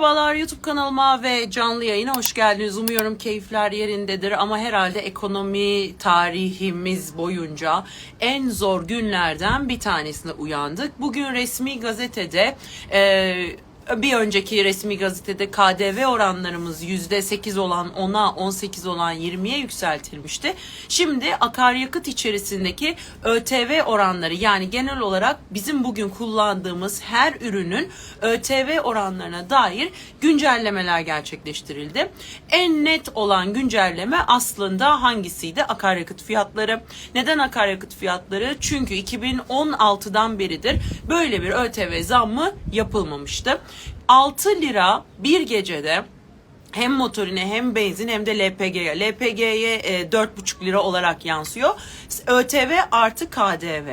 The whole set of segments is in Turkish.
Merhabalar YouTube kanalıma ve canlı yayına hoş geldiniz. Umuyorum keyifler yerindedir ama herhalde ekonomi tarihimiz boyunca en zor günlerden bir tanesine uyandık. Bugün resmi gazetede e, bir önceki resmi gazetede KDV oranlarımız %8 olan 10'a 18 olan 20'ye yükseltilmişti. Şimdi akaryakıt içerisindeki ÖTV oranları yani genel olarak bizim bugün kullandığımız her ürünün ÖTV oranlarına dair güncellemeler gerçekleştirildi. En net olan güncelleme aslında hangisiydi? Akaryakıt fiyatları. Neden akaryakıt fiyatları? Çünkü 2016'dan beridir böyle bir ÖTV zammı yapılmamıştı. 6 lira bir gecede hem motorine hem benzin hem de LPG'ye. LPG'ye e, 4,5 lira olarak yansıyor. ÖTV artı KDV.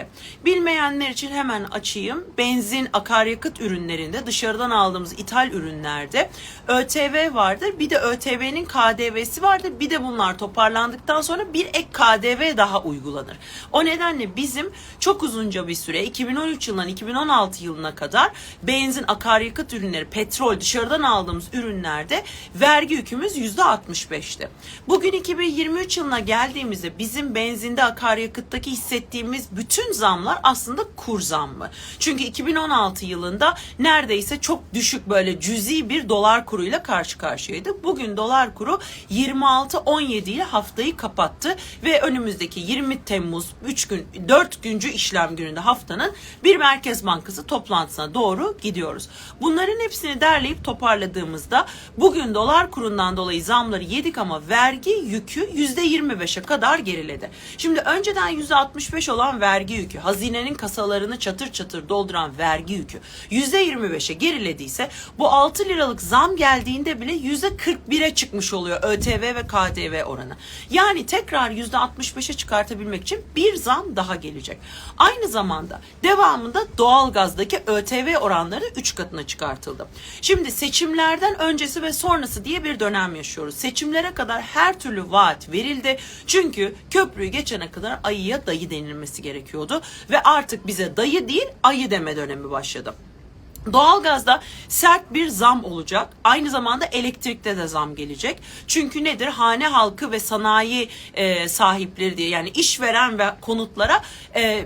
Bilmeyenler için hemen açayım. Benzin, akaryakıt ürünlerinde dışarıdan aldığımız ithal ürünlerde ÖTV vardır. Bir de ÖTV'nin KDV'si vardır. Bir de bunlar toparlandıktan sonra bir ek KDV daha uygulanır. O nedenle bizim çok uzunca bir süre 2013 yılından 2016 yılına kadar benzin, akaryakıt ürünleri, petrol dışarıdan aldığımız ürünlerde vergi yükümüz %65'ti. Bugün 2023 yılına geldiğimizde bizim benzinde akaryakıttaki hissettiğimiz bütün zamlar aslında kur zammı. Çünkü 2016 yılında neredeyse çok düşük böyle cüzi bir dolar kuruyla karşı karşıyaydık. Bugün dolar kuru 26-17 ile haftayı kapattı ve önümüzdeki 20 Temmuz 3 gün 4 güncü işlem gününde haftanın bir Merkez Bankası toplantısına doğru gidiyoruz. Bunların hepsini derleyip toparladığımızda bugün dolar kurundan dolayı zamları yedik ama vergi yükü %25'e kadar geriledi. Şimdi önceden %65 olan vergi yükü, hazinenin kasalarını çatır çatır dolduran vergi yükü %25'e gerilediyse bu 6 liralık zam geldiğinde bile %41'e çıkmış oluyor ÖTV ve KDV oranı. Yani tekrar %65'e çıkartabilmek için bir zam daha gelecek. Aynı zamanda devamında doğalgazdaki ÖTV oranları 3 katına çıkartıldı. Şimdi seçimlerden öncesi ve sonrası diye bir dönem yaşıyoruz. Seçimlere kadar her türlü vaat verildi. Çünkü köprüyü geçene kadar ayıya dayı denilmesi gerekiyordu ve artık bize dayı değil ayı deme dönemi başladı. Doğalgazda sert bir zam olacak. Aynı zamanda elektrikte de zam gelecek. Çünkü nedir? Hane halkı ve sanayi e, sahipleri diye yani işveren ve konutlara e,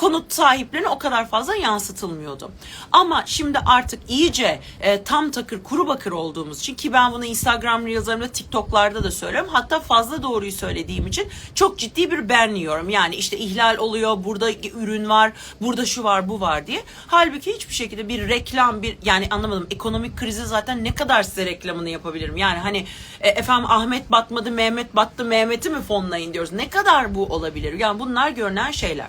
konut sahiplerine o kadar fazla yansıtılmıyordu. Ama şimdi artık iyice e, tam takır kuru bakır olduğumuz için ki ben bunu Instagram Reels'larımda TikTok'larda da söylüyorum. Hatta fazla doğruyu söylediğim için çok ciddi bir ben yiyorum. Yani işte ihlal oluyor, burada ürün var, burada şu var, bu var diye. Halbuki hiçbir şekilde bir reklam, bir yani anlamadım ekonomik krizi zaten ne kadar size reklamını yapabilirim? Yani hani e, efendim Ahmet batmadı, Mehmet battı, Mehmet'i mi fonlayın diyoruz. Ne kadar bu olabilir? Yani bunlar görünen şeyler.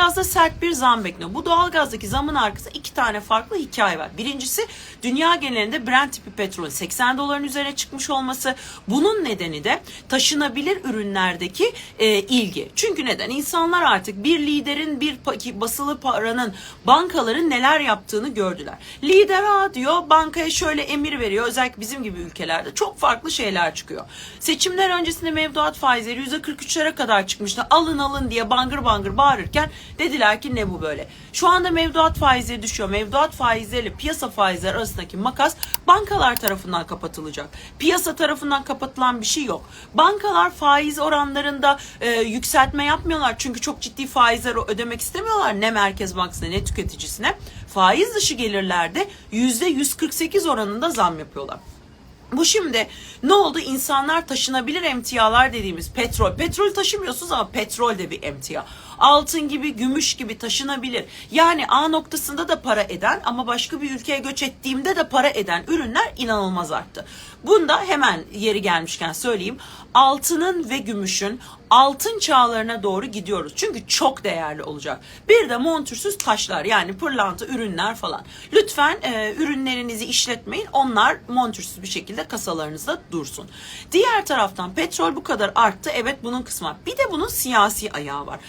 Doğalgazda sert bir zam bekleniyor. Bu doğalgazdaki zamın arkasında iki tane farklı hikaye var. Birincisi dünya genelinde Brent tipi petrol 80 doların üzerine çıkmış olması. Bunun nedeni de taşınabilir ürünlerdeki e, ilgi. Çünkü neden? İnsanlar artık bir liderin bir basılı paranın bankaların neler yaptığını gördüler. Lider A diyor bankaya şöyle emir veriyor. Özellikle bizim gibi ülkelerde çok farklı şeyler çıkıyor. Seçimler öncesinde mevduat faizleri %43'lere kadar çıkmıştı. Alın alın diye bangır bangır bağırırken dediler ki ne bu böyle. Şu anda mevduat faizleri düşüyor. Mevduat faizleriyle piyasa faizleri arasındaki makas bankalar tarafından kapatılacak. Piyasa tarafından kapatılan bir şey yok. Bankalar faiz oranlarında e, yükseltme yapmıyorlar. Çünkü çok ciddi faizler ödemek istemiyorlar. Ne Merkez Bankası'na ne tüketicisine. Faiz dışı gelirlerde %148 oranında zam yapıyorlar. Bu şimdi ne oldu? İnsanlar taşınabilir emtialar dediğimiz petrol. Petrol taşımıyorsunuz ama petrol de bir emtia. Altın gibi, gümüş gibi taşınabilir. Yani A noktasında da para eden ama başka bir ülkeye göç ettiğimde de para eden ürünler inanılmaz arttı. Bunda hemen yeri gelmişken söyleyeyim. Altının ve gümüşün altın çağlarına doğru gidiyoruz. Çünkü çok değerli olacak. Bir de montürsüz taşlar yani pırlanta ürünler falan. Lütfen e, ürünlerinizi işletmeyin. Onlar montürsüz bir şekilde kasalarınızda dursun. Diğer taraftan petrol bu kadar arttı. Evet bunun kısmı. Bir de bunun siyasi ayağı var.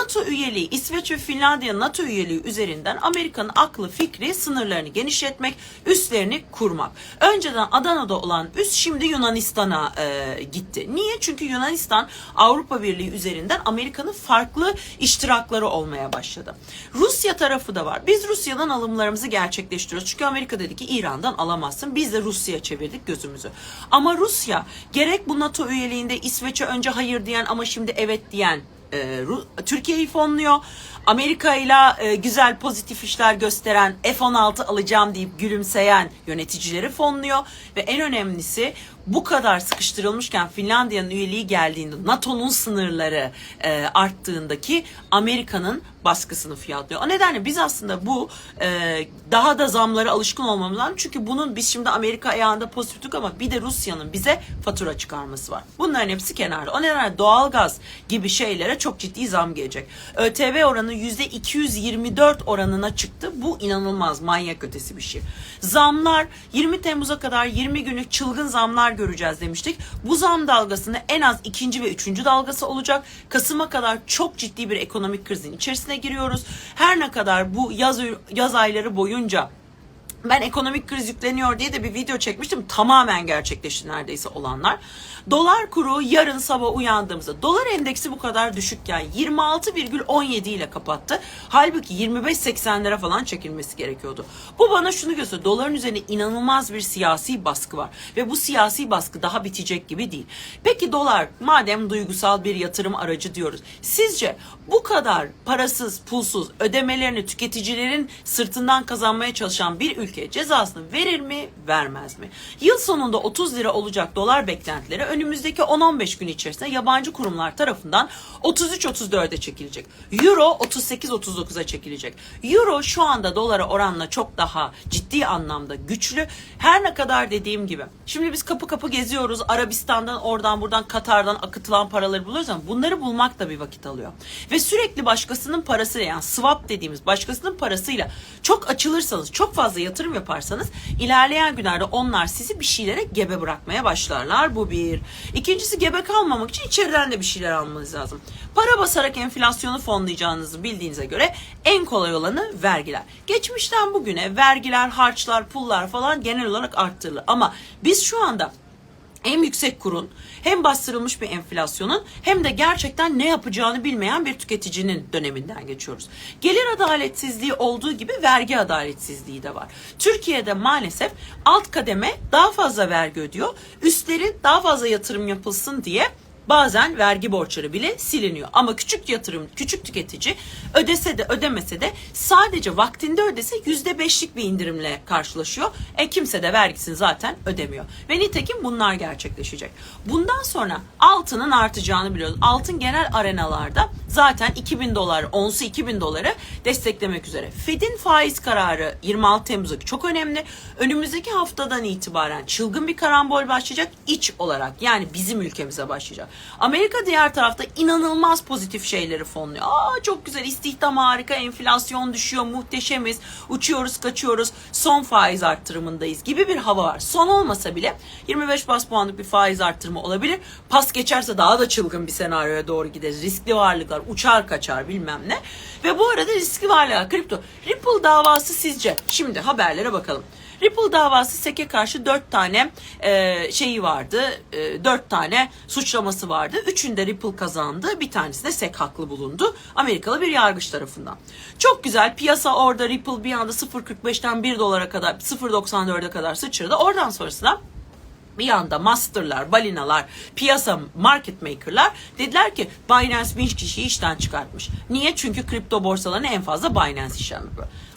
NATO üyeliği, İsveç ve Finlandiya NATO üyeliği üzerinden Amerika'nın aklı fikri sınırlarını genişletmek, üslerini kurmak. Önceden Adana'da olan üs şimdi Yunanistan'a e, gitti. Niye? Çünkü Yunanistan Avrupa Birliği üzerinden Amerika'nın farklı iştirakları olmaya başladı. Rusya tarafı da var. Biz Rusya'dan alımlarımızı gerçekleştiriyoruz. Çünkü Amerika dedi ki İran'dan alamazsın. Biz de Rusya'ya çevirdik gözümüzü. Ama Rusya gerek bu NATO üyeliğinde İsveç'e önce hayır diyen ama şimdi evet diyen e, Türkiye'yi fonluyor. Amerika ile güzel pozitif işler gösteren F-16 alacağım deyip gülümseyen yöneticileri fonluyor ve en önemlisi bu kadar sıkıştırılmışken Finlandiya'nın üyeliği geldiğinde NATO'nun sınırları e, arttığındaki Amerika'nın baskısını fiyatlıyor. O nedenle biz aslında bu e, daha da zamlara alışkın olmamız lazım. Çünkü bunun biz şimdi Amerika ayağında pozitiflik ama bir de Rusya'nın bize fatura çıkarması var. Bunların hepsi kenarda. O nedenle doğalgaz gibi şeylere çok ciddi zam gelecek. ÖTV oranı %224 oranına çıktı. Bu inanılmaz manyak ötesi bir şey. Zamlar 20 Temmuz'a kadar 20 günlük çılgın zamlar göreceğiz demiştik. Bu zam dalgasında en az ikinci ve üçüncü dalgası olacak. Kasım'a kadar çok ciddi bir ekonomik krizin içerisine giriyoruz. Her ne kadar bu yaz yaz ayları boyunca ben ekonomik kriz yükleniyor diye de bir video çekmiştim. Tamamen gerçekleşti neredeyse olanlar. Dolar kuru yarın sabah uyandığımızda dolar endeksi bu kadar düşükken 26,17 ile kapattı. Halbuki 25.80'lere falan çekilmesi gerekiyordu. Bu bana şunu gösteriyor. Doların üzerine inanılmaz bir siyasi baskı var. Ve bu siyasi baskı daha bitecek gibi değil. Peki dolar madem duygusal bir yatırım aracı diyoruz. Sizce bu kadar parasız, pulsuz ödemelerini tüketicilerin sırtından kazanmaya çalışan bir ülke cezasını verir mi, vermez mi? Yıl sonunda 30 lira olacak dolar beklentileri önümüzdeki 10-15 gün içerisinde yabancı kurumlar tarafından 33-34'e çekilecek. Euro 38-39'a çekilecek. Euro şu anda dolara oranla çok daha ciddi anlamda güçlü. Her ne kadar dediğim gibi. Şimdi biz kapı kapı geziyoruz. Arabistan'dan, oradan buradan, Katar'dan akıtılan paraları buluyoruz ama bunları bulmak da bir vakit alıyor. Ve sürekli başkasının parasıyla yani swap dediğimiz başkasının parasıyla çok açılırsanız, çok fazla yatırım yaparsanız ilerleyen günlerde onlar sizi bir şeylere gebe bırakmaya başlarlar. Bu bir. İkincisi gebe kalmamak için içeriden de bir şeyler almanız lazım. Para basarak enflasyonu fonlayacağınızı bildiğinize göre en kolay olanı vergiler. Geçmişten bugüne vergiler, harçlar, pullar falan genel olarak arttırılır. Ama biz şu anda hem yüksek kurun hem bastırılmış bir enflasyonun hem de gerçekten ne yapacağını bilmeyen bir tüketicinin döneminden geçiyoruz. Gelir adaletsizliği olduğu gibi vergi adaletsizliği de var. Türkiye'de maalesef alt kademe daha fazla vergi ödüyor. Üstleri daha fazla yatırım yapılsın diye bazen vergi borçları bile siliniyor. Ama küçük yatırım, küçük tüketici ödese de ödemese de sadece vaktinde ödese yüzde beşlik bir indirimle karşılaşıyor. E kimse de vergisini zaten ödemiyor. Ve nitekim bunlar gerçekleşecek. Bundan sonra altının artacağını biliyoruz. Altın genel arenalarda zaten 2000 dolar, onsu 2000 doları desteklemek üzere. Fed'in faiz kararı 26 Temmuz'daki çok önemli. Önümüzdeki haftadan itibaren çılgın bir karambol başlayacak iç olarak. Yani bizim ülkemize başlayacak. Amerika diğer tarafta inanılmaz pozitif şeyleri fonluyor. Aa çok güzel istihdam harika, enflasyon düşüyor, muhteşemiz, uçuyoruz kaçıyoruz, son faiz arttırımındayız gibi bir hava var. Son olmasa bile 25 bas puanlık bir faiz arttırımı olabilir. Pas geçerse daha da çılgın bir senaryoya doğru gideriz. Riskli varlıklar uçar kaçar bilmem ne. Ve bu arada riskli varlıklar, kripto. Ripple davası sizce? Şimdi haberlere bakalım. Ripple davası SEC'e karşı dört tane e, şeyi vardı. E, dört tane suçlaması vardı. Üçünde Ripple kazandı. Bir tanesinde SEC haklı bulundu. Amerikalı bir yargıç tarafından. Çok güzel. Piyasa orada Ripple bir anda 0.45'ten 1 dolara kadar 0.94'e kadar sıçradı. Oradan sonrasında bir anda masterlar, balinalar, piyasa market maker'lar dediler ki Binance bin kişiyi işten çıkartmış. Niye? Çünkü kripto borsalarına en fazla Binance işlem.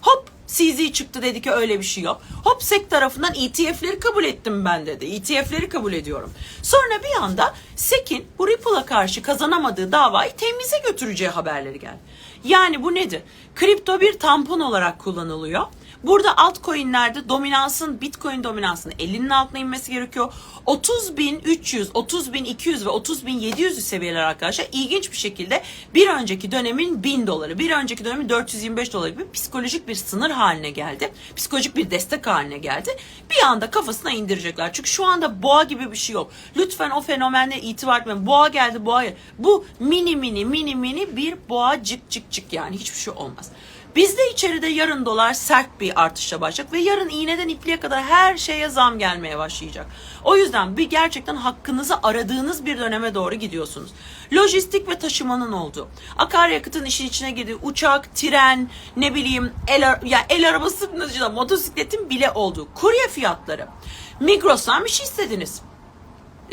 Hop CZ çıktı dedi ki öyle bir şey yok. Hop SEC tarafından ETF'leri kabul ettim ben dedi. ETF'leri kabul ediyorum. Sonra bir anda SEC'in bu Ripple'a karşı kazanamadığı davayı temize götüreceği haberleri geldi. Yani bu nedir? Kripto bir tampon olarak kullanılıyor. Burada altcoin'lerde dominansın, Bitcoin dominansının 50'nin altına inmesi gerekiyor. 30.300, 30.200 ve 30.700 seviyeler arkadaşlar ilginç bir şekilde bir önceki dönemin 1000 doları, bir önceki dönemin 425 doları gibi psikolojik bir sınır haline geldi. Psikolojik bir destek haline geldi. Bir anda kafasına indirecekler. Çünkü şu anda boğa gibi bir şey yok. Lütfen o fenomenle itibar etmeyin. Boğa geldi, boğa. Bu mini mini mini mini bir boğa cık cık cık yani hiçbir şey olmaz. Bizde içeride yarın dolar sert bir artışla başlayacak ve yarın iğneden ipliğe kadar her şeye zam gelmeye başlayacak. O yüzden bir gerçekten hakkınızı aradığınız bir döneme doğru gidiyorsunuz. Lojistik ve taşımanın olduğu, akaryakıtın işin içine girdiği, uçak, tren, ne bileyim el, ya el arabası, dışında motosikletin bile olduğu, kurye fiyatları. Migros'tan bir şey istediniz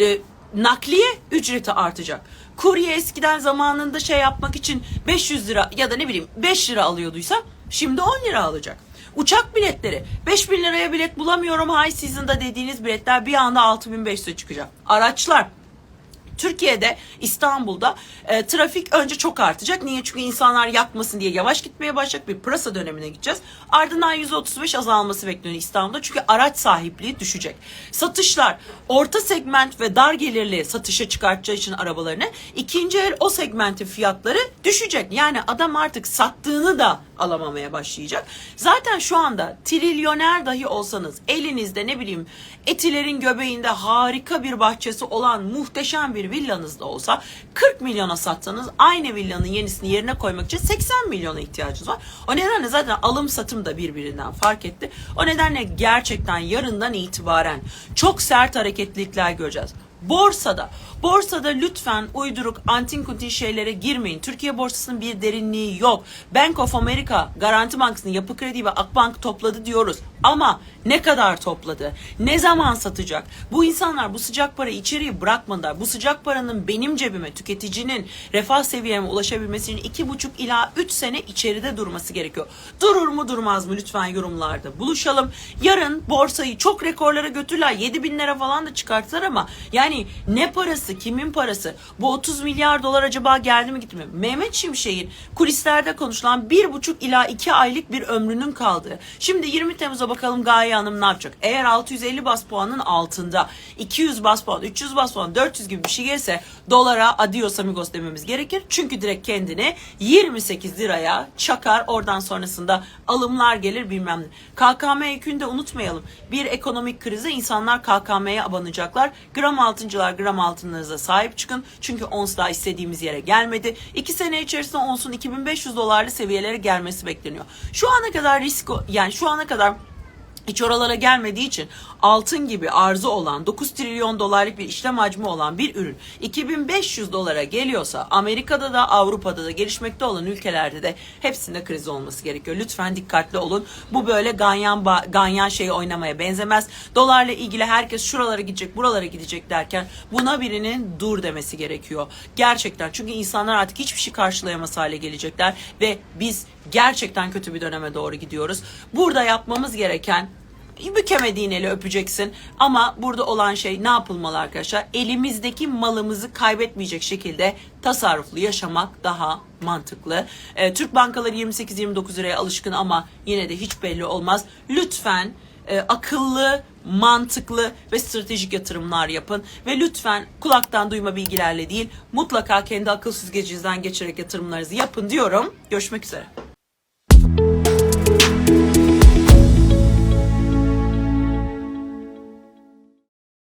e, nakliye ücreti artacak. Kurye eskiden zamanında şey yapmak için 500 lira ya da ne bileyim 5 lira alıyorduysa şimdi 10 lira alacak. Uçak biletleri 5000 liraya bilet bulamıyorum high season'da dediğiniz biletler bir anda 6500'e çıkacak. Araçlar Türkiye'de İstanbul'da e, trafik önce çok artacak. Niye? Çünkü insanlar yakmasın diye yavaş gitmeye başlayacak bir pırasa dönemine gideceğiz. Ardından %35 azalması bekleniyor İstanbul'da. Çünkü araç sahipliği düşecek. Satışlar orta segment ve dar gelirli satışa çıkartacağı için arabalarını ikinci el o segmentin fiyatları düşecek. Yani adam artık sattığını da alamamaya başlayacak. Zaten şu anda trilyoner dahi olsanız elinizde ne bileyim etilerin göbeğinde harika bir bahçesi olan muhteşem bir villanız da olsa 40 milyona satsanız aynı villanın yenisini yerine koymak için 80 milyona ihtiyacınız var. O nedenle zaten alım satım da birbirinden fark etti. O nedenle gerçekten yarından itibaren çok sert hareketlilikler göreceğiz. Borsada, borsada lütfen uyduruk antin kuntin şeylere girmeyin. Türkiye borsasının bir derinliği yok. Bank of America, Garanti Bankası'nın Yapı Kredi ve Akbank topladı diyoruz. Ama ne kadar topladı? Ne zaman satacak? Bu insanlar bu sıcak parayı içeriye bırakmadılar. Bu sıcak paranın benim cebime, tüketicinin refah seviyeme ulaşabilmesinin iki buçuk ila üç sene içeride durması gerekiyor. Durur mu durmaz mı lütfen yorumlarda buluşalım. Yarın borsayı çok rekorlara götürürler. 7 bin lira falan da çıkarttılar ama yani ne parası, kimin parası? Bu 30 milyar dolar acaba geldi mi gitti mi? Mehmet Şimşek'in kulislerde konuşulan bir buçuk ila iki aylık bir ömrünün kaldığı. Şimdi 20 Temmuz'a bakalım Gaye Hanım ne yapacak? Eğer 650 bas puanın altında 200 bas puan, 300 bas puan, 400 gibi bir şey gelirse dolara adios amigos dememiz gerekir. Çünkü direkt kendini 28 liraya çakar. Oradan sonrasında alımlar gelir bilmem ne. KKM yükünü de unutmayalım. Bir ekonomik krize insanlar KKM'ye abanacaklar. Gram altıncılar gram altınlarınıza sahip çıkın. Çünkü ons daha istediğimiz yere gelmedi. 2 sene içerisinde onsun 2500 dolarlı seviyelere gelmesi bekleniyor. Şu ana kadar risk yani şu ana kadar hiç oralara gelmediği için altın gibi arzı olan 9 trilyon dolarlık bir işlem hacmi olan bir ürün 2500 dolara geliyorsa Amerika'da da Avrupa'da da gelişmekte olan ülkelerde de hepsinde kriz olması gerekiyor. Lütfen dikkatli olun. Bu böyle ganyan ganyan şeyi oynamaya benzemez. Dolarla ilgili herkes şuralara gidecek, buralara gidecek derken buna birinin dur demesi gerekiyor. Gerçekten çünkü insanlar artık hiçbir şey karşılayamaz hale gelecekler ve biz gerçekten kötü bir döneme doğru gidiyoruz. Burada yapmamız gereken bükemediğin eli öpeceksin. Ama burada olan şey ne yapılmalı arkadaşlar? Elimizdeki malımızı kaybetmeyecek şekilde tasarruflu yaşamak daha mantıklı. Ee, Türk bankaları 28-29 liraya alışkın ama yine de hiç belli olmaz. Lütfen e, akıllı, mantıklı ve stratejik yatırımlar yapın ve lütfen kulaktan duyma bilgilerle değil mutlaka kendi akıl süzgecinizden geçerek yatırımlarınızı yapın diyorum. Görüşmek üzere.